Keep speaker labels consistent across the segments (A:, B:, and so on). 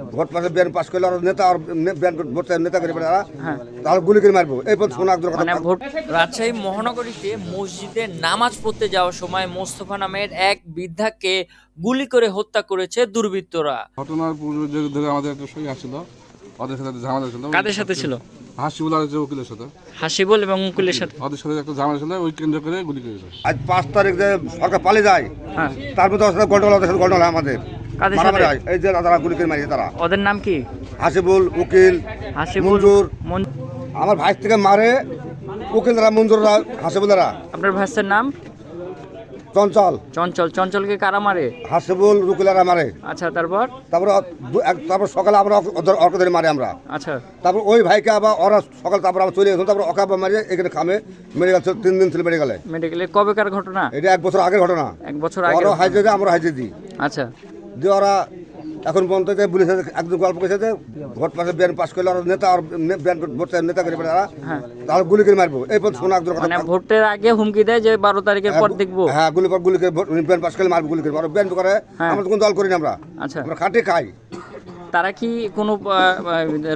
A: Vote পাশে বিয়ান pass করলে আর নেতা আর নে- বিয়ান ভোট নেতা করে তারা
B: হ্যাঁ।
A: তাহলে গুলি করে মারবো। এই শোনা একদম কথা
B: মানে ভোট রাজশাহী মহানগরীতে মসজিদে নামাজ পড়তে যাওয়ার সময় মোস্তফা নামের এক বৃদ্ধাকে গুলি করে হত্যা করেছে দুর্বৃত্তরা।
C: ঘটনার পূর্বে ধরে আমাদের একটা সই আসছিল। ওদের সাথে ঝামেলা ছিল।
B: কাদের সাথে ছিল?
C: হাসিবুল আর উকিলের সাথে।
B: হাসিবুল এবং মুকুলের সাথে।
C: ওদের সাথে একটা ঝামেলা ছিল ওই কেন্দ্র করে গুলি করেছে।
A: আজ পাঁচ তারিখ যে সরকার পালিয়ে যায়
B: হ্যাঁ।
A: তার মধ্যে গন্ডগোল ওদের সাথে গন্ডগোল আমাদের।
B: কাদের সাথে?
A: এই যে তারা গুলি করে মারিয়েছে তারা।
B: ওদের নাম কি?
A: হাসিবুল উকিল
B: হাসিবুল
A: মঞ্জুর। আমার ভাই থেকে মারে উকিল দ্বারা মঞ্জুররা হাসিবুল দ্বারা।
B: আপনার ভাইসের নাম?
A: চঞ্চল।
B: চঞ্চল। চঞ্চলকে কারা মারে?
A: হাসিবুল উকিলারা মারে।
B: আচ্ছা তারপর?
A: তারপরে তারপর সকালে আমরা অর্ক ধরে মারি আমরা।
B: আচ্ছা।
A: তারপর ওই ভাইকে আবার ওরা সকাল তারপর আবার চলে গেছিলাম তারপর আবার মারিয়ে এখানে খামে। মেডিকেল তিন দিন ছিল মেডিকেলে
B: মেডিকেলে কবেকার ঘটনা?
A: এটা এক বছর আগের ঘটনা।
B: এক বছর আগে
A: ওরাও হাইজে দেয় আমরা হাইজে দিই।
B: আচ্ছা।
A: দিয়ে ওরা এখন পর্যন্ত যে পুলিশ একদম গল্প করেছে যে ভোট পাশে ব্যান পাস করলে ওরা নেতা আর নে- ভোট নেতা করে তারা।
B: হ্যাঁ।
A: তাহলে গুলি করে মারবো। এই পর্যন্ত শোনা একদম কথা
B: মানে ভোটের আগে হুমকি দেয় যে বারো তারিখের পর দেখব।
A: হ্যাঁ গুলি পর গুলি করে ব্যান বিয়ান পাস করলে মারবো গুলি করে। ব্যান বিয়ান করে
B: হ্যাঁ।
A: আমরা তো কোনো দল করি না আমরা।
B: আচ্ছা।
A: আমরা খাটে খাই।
B: তারা কি কোনো আহ,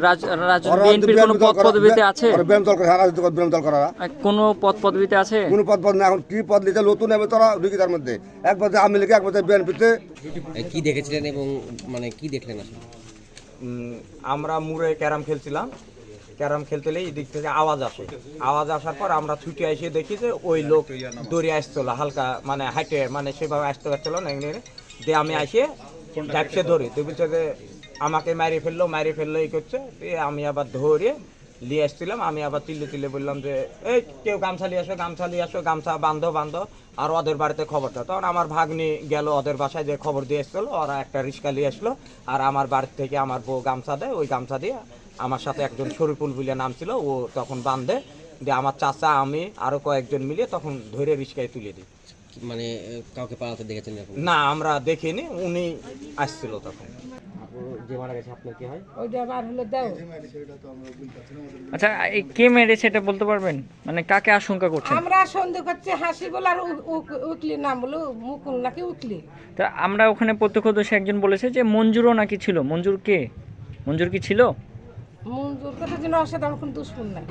B: রাজ রাজ বিএনপির কোনো পদ পদবিতে আছে?
A: দল করে রাজনীতি দল করা
B: কোনো পদ পদবিতে আছে?
A: কোনো পদ পদ না এখন কি পদ নিতে নতুন নেবে তোরা ঢুকি তার মধ্যে। এক বছর আমি লিখে এক বছর বিএনপিতে।
D: এ, কি দেখেছিলেন এবং মানে কি দেখলেন আসলে?
E: আমরা মুড়ে ক্যারাম খেলছিলাম। ক্যারাম খেলতে এই দিক থেকে আওয়াজ আসে। আওয়াজ আসার পর আমরা ছুটে এসে দেখি যে ওই লোক দৌড়ে আসছিল হালকা মানে হাইটে মানে সেভাবে আসতে পারছিল না দিয়ে আমি আসে ট্যাক্সে ধরি। তো বলছে যে আমাকে মারি ফেলল মারি ফেলল এই করছে। দিয়ে আমি আবার ধরে নিয়ে আসছিলাম আমি আবার তিল্লে তিল্লে বললাম যে এই কেউ গামছা নিয়ে আসো গামছা নিয়ে আসো গামছা বান্ধো বান্ধো আর ওদের বাড়িতে খবর দাও। তখন আমার ভাগ্নি গেল ওদের বাসায় যে খবর দিয়ে এসছিল। ওরা একটা রিক্সা নিয়ে আসলো আর আমার বাড়ি থেকে আমার বউ গামছা দেয়। ওই গামছা দিয়ে আমার সাথে একজন শরীফুল বলে নাম ছিল। ও তখন বান্ধে দিয়ে আমার চাচা আমি আরও কয়েকজন মিলিয়ে তখন ধরে রিক্সায় তুলে দিই।
D: মানে কাউকে পালাতে দেখেছেন
E: না আমরা দেখিনি। উনি আসছিল তখন।
D: যে মারা গেছে আপনার কি হয়?
F: ওইটা বার হলো দাও।
B: আচ্ছা এই কে মেরেছে এটা বলতে পারবেন? মানে কাকে আশঙ্কা করছেন?
F: আমরা সন্দেহ করছি হাসি বলে আর উ- উ- উকলি নাম বলো মুকুল নাকি উকলি?
B: তা আমরা ওখানে প্রত্যক্ষদর্শী একজন বলেছে যে মঞ্জুরও নাকি ছিল। মঞ্জুর কে? মঞ্জুর কি ছিল?
F: মঞ্জুর কথা যেন অসাধারণ কোনো দুশ্মন নাই।